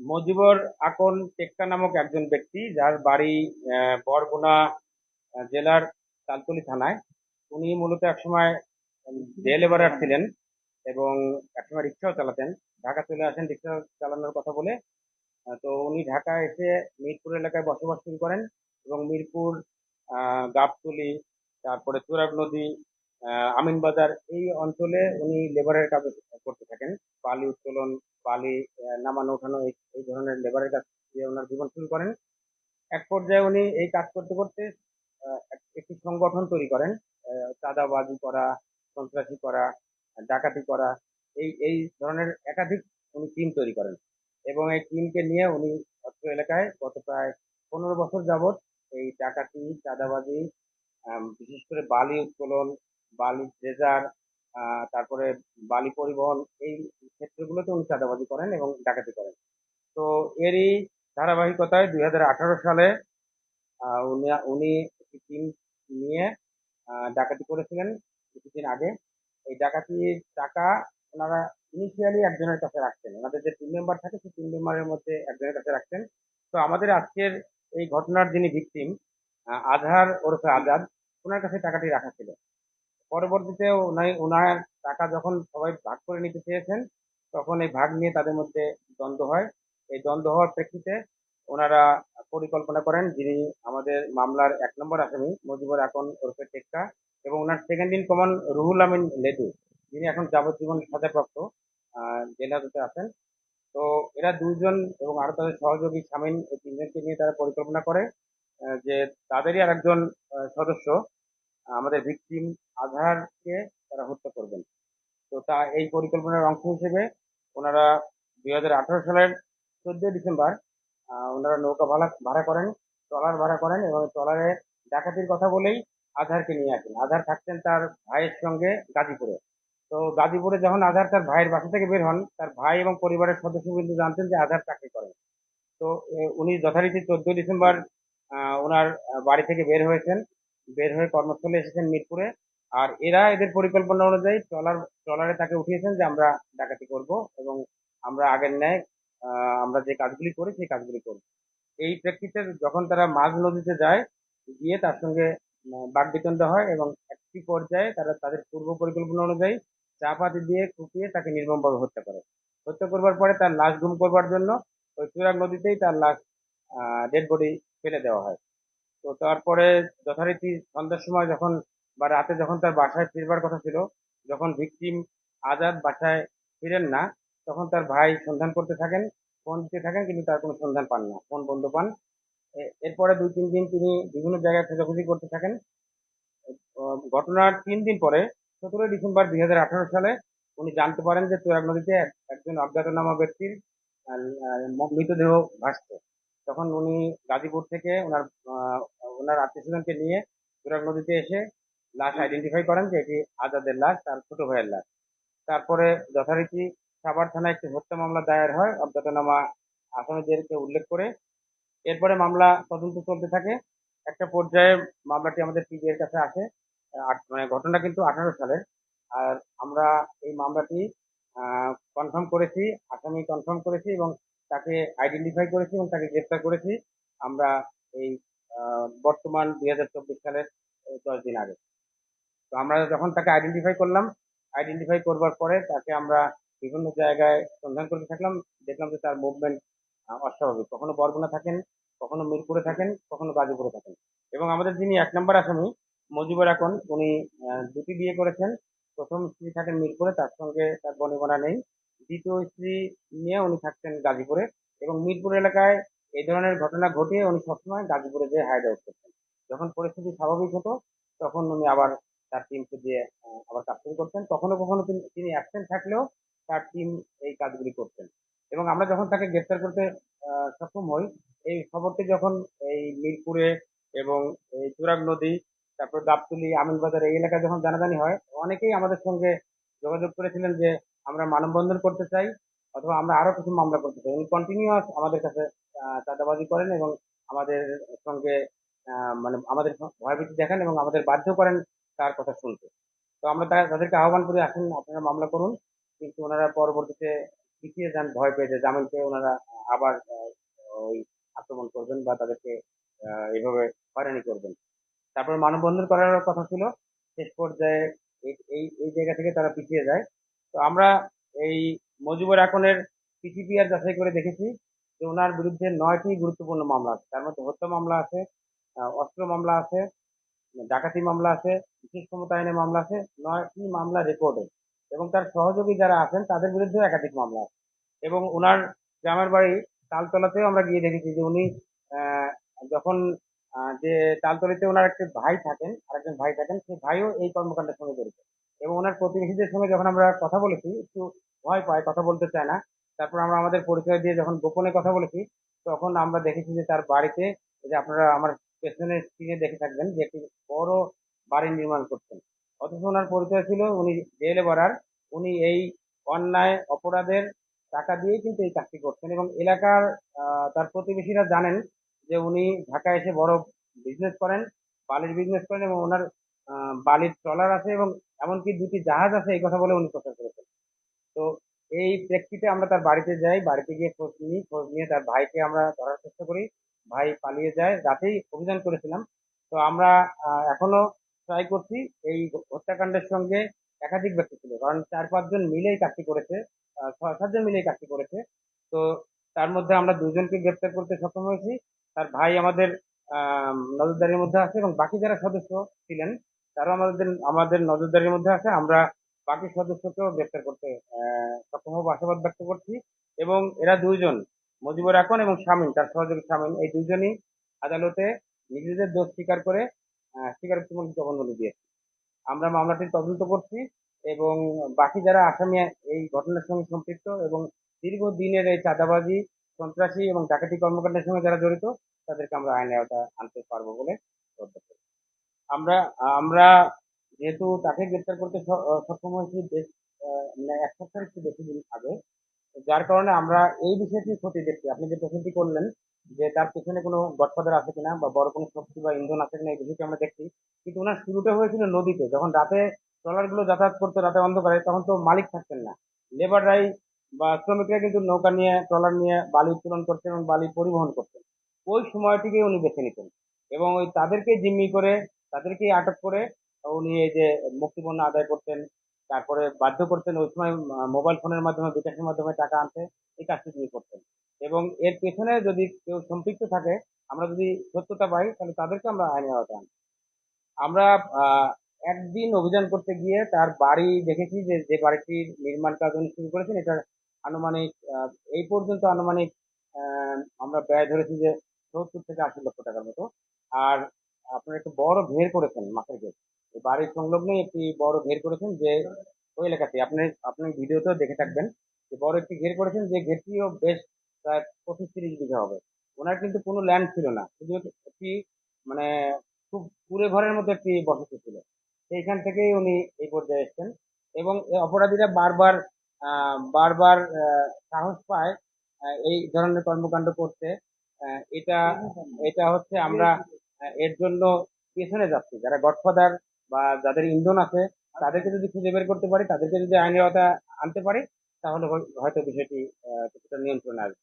মজিবর আকন টেক্কা নামক একজন ব্যক্তি যার বাড়ি বরগুনা জেলার তালতলি থানায়। উনি মূলত একসময় ডে লেবারার ছিলেন এবং একসময় রিক্সাও চালাতেন। ঢাকা চলে আসেন, রিক্সা চালানোর কথা বলে। তো উনি ঢাকা এসে মিরপুর এলাকায় বসবাস শুরু করেন এবং মিরপুর গাবতলী, তারপরে চুরাগ নদী আমিনবাজার এই অঞ্চলে উনি লেবারের কাজ করতে থাকেন। বালি উত্তোলন, বালি নামানো, ওঠানো, এই ধরনের লেবারের কাজ দিয়ে ওনার জীবন শুরু করেন। এক পর্যায়ে উনি এই কাজ করতে করতে একটি সংগঠন তৈরি করেন। চাঁদাবাজি করা, সন্ত্রাসী করা, ডাকাতি করা, এই এই ধরনের একাধিক উনি টিম তৈরি করেন। এবং এই টিমকে নিয়ে উনি অত্র এলাকায় গত প্রায় পনেরো বছর যাবত এই ডাকাতি, চাঁদাবাজি বিশেষ করে বালি উত্তোলন বালি ড্রেজার তারপরে বালি পরিবহন, এই ক্ষেত্রগুলোতে উনি চাঁদাবাজি করেন এবং ডাকাতি করেন। তো এরই ধারাবাহিকতায় দুই হাজার আঠারো সালে উনি উনি একটি টিম নিয়ে ডাকাতি করেছিলেন কিছুদিন আগে। এই ডাকাতির টাকা ওনারা ইনিশিয়ালি একজনের কাছে রাখতেন। ওনাদের যে টিম মেম্বার থাকে, সেই টিম মেম্বারের মধ্যে একজনের কাছে রাখতেন। তো আমাদের আজকের এই ঘটনার যিনি ভিকটিম আজহার ওরফে আজাদ, ওনার কাছে টাকাটি রাখা ছিল। পরবর্তীতে ওনার টাকা যখন সবাই ভাগ করে নিতে চেয়েছেন তখন এই ভাগ নিয়ে তাদের মধ্যে দ্বন্দ্ব হয়। এই দ্বন্দ্ব হওয়ার প্রেক্ষিতে ওনারা পরিকল্পনা করেন যিনি আমাদের মামলার এক নম্বর আসামি মুজিবুর আকন ওরফে টেক্কা এবং ওনার second in command Ruhul Amin Ledu যিনি এখন যাবজ্জীবন সাজাপ্রাপ্ত আহ, জেল হাজতে আছেন। তো এরা দুজন এবং আরও তাদের সহযোগী সামিন এই তিনজনকে নিয়ে তারা পরিকল্পনা করে যে তাদেরই আর একজন সদস্য আমাদের ভিকটিম আধারকে তারা হত্যা করবেন। তো তা এই পরিকল্পনার অংশ হিসেবে ওনারা দুই হাজার আঠারো সালের চোদ্দই ডিসেম্বর ওনারা নৌকা ভাড়া ভাড়া করেন, ট্রলার ভাড়া করেন এবং ট্রলারে ডাকাতির কথা বলেই আধারকে নিয়ে আসেন। আধার থাকতেন তার ভাইয়ের সঙ্গে গাজীপুরে। তো গাজীপুরে যখন আধার তার ভাইয়ের বাসা থেকে বের হন, তার ভাই এবং পরিবারের সদস্য কিন্তু জানতেন যে আধার চাকরি করেন। তো উনি যথারীতি চোদ্দই ডিসেম্বর ওনার বাড়ি থেকে বের হয়েছেন। বের হয়ে কর্মস্থলে এসেছেন মিরপুরে। আর এরা এদের পরিকল্পনা অনুযায়ী ট্রলার ট্রলারে তাকে উঠিয়েছেন যে আমরা ডাকাতি করব এবং আমরা আগের ন্যায় আমরা যে কাজগুলি করি সেই কাজগুলি করব। এই প্রেক্ষিতে যখন তারা মাঝ নদীতে যায় গিয়ে তার সঙ্গে আহ, বাকবিতণ্ড হয় এবং একটি পর্যায়ে তারা তাদের পূর্ব পরিকল্পনা অনুযায়ী চা পাতি দিয়ে কুপিয়ে তাকে নির্মমভাবে হত্যা করে। হত্যা করবার পরে তার লাশ গুম করবার জন্য ওই চুরাগ নদীতেই তার লাশ ডেড বডি ফেলে দেওয়া হয়। তো তারপরে যথারীতি সন্ধ্যার সময় যখন বা রাতে যখন তার বাসায় ফিরবার কথা ছিল, যখন ভিকটিম আজাদ বাসায় ফিরেন না, তখন তার ভাই সন্ধান করতে থাকেন, ফোন দিতে থাকেন, কিন্তু তার কোনো সন্ধান পান না, ফোন বন্ধ পান। এরপরে দুই তিন দিন তিনি বিভিন্ন জায়গায় খোঁজাখুঁজি করতে থাকেন। ঘটনার তিন দিন পরে, সতেরোই ডিসেম্বর দুই হাজার আঠারো সালে উনি জানতে পারেন যে তুরাগ নদীতে এক- একজন অজ্ঞাতনামা ব্যক্তির মৃতদেহ ভাসছে। তখন উনি গাজীপুর থেকে ওনার ওনার আত্মীয় স্বজনকে নিয়ে তুরাগ নদীতে এসে লাশ আইডেন্টিফাই করেন যে এটি আজাদের লাশ, তার ছোট ভাইয়ের লাশ। তারপরে যথারীতি সাভার থানায় একটি হত্যা মামলা দায়ের হয়। অজ্ঞাতনামা আসামিদেরকে উল্লেখ করে এরপরে মামলা তদন্ত চলতে থাকে। একটা পর্যায়ে মামলাটি আমাদের পিবি এর কাছে আসে। মানে ঘটনা কিন্তু আঠারো সালের। আর আমরা এই মামলাটি কনফার্ম করেছি, আসামি কনফার্ম করেছি এবং তাকে আইডেন্টিফাই করেছি এবং তাকে গ্রেপ্তার করেছি। আমরা এই বর্তমান দুই হাজার চব্বিশ সালের দশ দিন আগে। তো আমরা যখন তাকে আইডেন্টিফাই করলাম আইডেন্টিফাই করবার পরে তাকে আমরা বিভিন্ন জায়গায় সন্ধান করতে থাকলাম। দেখলাম যে তার মুভমেন্ট অস্বাভাবিক। কখনো বরগুনা থাকেন, কখনো মিরপুরে থাকেন, কখনো গাজীপুরে থাকেন। এবং আমাদের যিনি এক নম্বর আসামি, মজিবুর এখন উনি দুটি বিয়ে করেছেন। প্রথম স্ত্রী থাকেন মিরপুরে, তার সঙ্গে তার বনিবনা নেই। দ্বিতীয় স্ত্রী নিয়ে উনি থাকতেন গাজীপুরে। এবং মিরপুর এলাকায় এই ধরনের ঘটনা ঘটিয়ে উনি সবসময় গাজীপুরে যেয়ে হাইড আউট করতেন। যখন পরিস্থিতি স্বাভাবিক হতো, তখন উনি আবার তার টিমকে দিয়ে আবার কাজ শুরু করতেন। কখনো কখনো তিনি- অ্যাবসেন্ট থাকলেও তার টিম এই কাজগুলি করতেন। এবং আমরা যখন তাকে গ্রেফতার করতে সক্ষম হই, এই খবরটি যখন এই মিরপুরে এবং এই চুরাগ নদী, তারপর গাবতলি, আমিনবাজার এই এলাকায় যখন জানাজানি হয়, অনেকেই আমাদের সঙ্গে যোগাযোগ করেছিলেন যে আমরা মানববন্ধন করতে চাই, অথবা আমরা আরও কিছু মামলা করতে চাই। উনি কন্টিনিউয়াস আমাদের কাছে চাঁদাবাজি করেন এবং আমাদের সঙ্গে মানে আমাদের ভয়ভীতি দেখান এবং আমাদের বাধ্য করেন তার কথা শুনতে। তো আমরা তাদেরকে আহ্বান করি, আসুন, আপনারা মামলা করুন। কিন্তু ওনারা পরবর্তীতে পিছিয়ে যান, ভয় পেয়ে যে জামিন পেয়ে ওনারা আবার ওই আক্রমণ করবেন বা তাদেরকে এইভাবে হয়রানি করবেন। তারপর মানববন্ধন করার কথা ছিল। শেষ পর্যায়ে এই এই জায়গা থেকে তারা পিছিয়ে যায়। তো আমরা এই মজিবুর আকনের পিটিপিআর যাচাই করে দেখেছি। ওনার বিরুদ্ধে নয়টি গুরুত্বপূর্ণ মামলা আছে। তার মধ্যে হত্যা মামলা আছে অস্ত্র মামলা আছে, ডাকাতি মামলা আছে, বিশেষ ক্ষমতা আইনে মামলা আছে, নয়টি মামলা রেকর্ডে। এবং তার সহযোগী যারা আছেন, তাদের বিরুদ্ধেও একাধিক মামলা আছে। এবং ওনার গ্রামের বাড়ি তালতলাতেও আমরা গিয়ে দেখেছি যে উনি যখন যে তালতলিতে ওনার একটি ভাই থাকেন, আরেকজন ভাই থাকেন, সেই ভাইও এই কর্মকাণ্ডের সঙ্গে জড়িত। এবং ওনার প্রতিবেশীদের সঙ্গে যখন আমরা কথা বলেছি, একটু ভয় পায়, কথা বলতে চায় না তারপর আমরা আমাদের পরিচয় দিয়ে যখন গোপনে কথা বলেছি, তখন আমরা দেখেছি যে তার বাড়িতে যে আপনারা আমার পেছনের স্ক্রিনে দেখে থাকবেন যে একটি বড় বাড়ি নির্মাণ করছেন। অথচ ওনার পরিচয় ছিল উনি জেলে বাড়ার উনি এই অন্যায়, অপরাধের টাকা দিয়েই কিন্তু এই চাকরি করছেন এবং এলাকার তার প্রতিবেশীরা জানেন যে উনি ঢাকায় এসে বড় বিজনেস করেন, বালির বিজনেস করেন এবং ওনার বালির ট্রলার আছে এবং এমনকি দুটি জাহাজ আছে এই কথা বলে উনি প্রচার করেছেন। তো এই প্রেক্ষিতে আমরা তার বাড়িতে যাই, বাড়িতে গিয়ে খোঁজ নিই, খোঁজ নিয়ে তার ভাইকে আমরা ধরার চেষ্টা করি। ভাই পালিয়ে যায়। রাতেই অভিযান করেছিলাম। তো আমরা এখনও ট্রাই করছি এই হত্যাকাণ্ডের সঙ্গে একাধিক ব্যক্তি ছিল। কারণ চার, পাঁচজন মিলেই কাজটি করেছে ছয় সাতজন মিলেই কাজটি করেছে। তো তার মধ্যে আমরা দুজনকে গ্রেপ্তার করতে সক্ষম হয়েছি। তার ভাই আমাদের নজরদারির মধ্যে আছে এবং বাকি যারা সদস্য ছিলেন, তারাও আমাদের আমাদের নজরদারির মধ্যে আছে। আমরা বাকি সদস্যকেও গ্রেপ্তার করতে সক্ষম হব, আশাবাদ ব্যক্ত করছি। এবং এরা দুইজন, মজিবুর আকন এবং শামীম, তার সহযোগী শামীম। এই দুইজনই আদালতে নিজেদের দোষ স্বীকার করে স্বীকারোক্তিমূলক জবানবন্দি দিয়েছে আমরা মামলাটি তদন্ত করছি এবং বাকি যারা আসামি এই ঘটনার সঙ্গে সম্পৃক্ত এবং দীর্ঘদিনের এই চাঁদাবাজি, সন্ত্রাসী এবং ডাকাতি কর্মকাণ্ডের সঙ্গে যারা জড়িত, তাদেরকে আমরা আইনের আওতায় আনতে পারব বলে আমরা আমরা যেহেতু তাকে গ্রেপ্তার করতে সক্ষম হয়েছি বেশ মানে এক সপ্তাহের একটু বেশি দিন আগে। যার কারণে আমরা এই বিষয়টি ক্ষতি দেখছি। আপনি যে প্রশ্নটি করলেন যে তার পেছনে কোনো গডফাদার আছে কিনা বা বড় কোনো শক্তি বা ইন্ধন আছে কিনা, এই বিষয়টি আমরা দেখছি। কিন্তু ওনার শুরুটা হয়েছিল নদীতে। যখন রাতে ট্রলারগুলো যাতায়াত করতো, রাতে অন্ধকারে, তখন তো মালিক থাকতেন না। লেবাররাই বা শ্রমিকরা কিন্তু নৌকা নিয়ে, ট্রলার নিয়ে বালি উত্তোলন করতেন এবং বালি পরিবহন করতেন। ওই সময়টিকে উনি বেছে নিতেন। এবং ওই তাদেরকে জিম্মি করে, তাদেরকেই আটক করে উনি এই যে মুক্তিপণ্য আদায় করতেন, তারপরে বাধ্য করতেন ওই সময় মোবাইল ফোনের মাধ্যমে, বিকাশের মাধ্যমে টাকা আনতে এই কাজটি তিনি করতেন। এবং এর পেছনে যদি কেউ সম্পৃক্ত থাকে, আমরা যদি সত্যতা পাই, তাহলে তাদেরকে আমরা আইনের আওতায় আনব। আমরা একদিন অভিযান করতে গিয়ে তার বাড়ি দেখেছি যে যে বাড়িটির নির্মাণ কাজ উনি শুরু করেছেন এটার আনুমানিক এই পর্যন্ত আনুমানিক আমরা ব্যয় ধরেছি যে সত্তর থেকে আশি লক্ষ টাকার মতো। আর আপনার একটা বড় ঘের করেছেন ঘের। এই বাড়ির সংলগ্নই একটি বড় ঘের করেছেন যে ওই এলাকাতে। আপনি আপনি ভিডিওতেও দেখে থাকবেন যে বড় একটি ঘের করেছেন যে ঘেরটিও বেশ প্রায় পঁচিশ তিরিশ বিঘা হবে। ওনার কিন্তু কোনো ল্যান্ড ছিল না। শুধু একটি মানে খুব কুড়ে ঘরের মতো একটি বসতি ছিল। সেইখান থেকেই উনি এই পর্যায়ে এসেছেন এবং অপরাধীরা বারবার বারবার সাহস পায় এই ধরনের কর্মকাণ্ড করতে। এটা এটা হচ্ছে আমরা এর জন্য পেছনে যাচ্ছি। যারা গডফাদার বা যাদের ইন্ধন আছে, তাদেরকে যদি খুঁজে বের করতে পারি, তাদেরকে যদি আইনের আওতায় আনতে পারি, তাহলে হয়তো বিষয়টি কিছুটা নিয়ন্ত্রণে আসবে।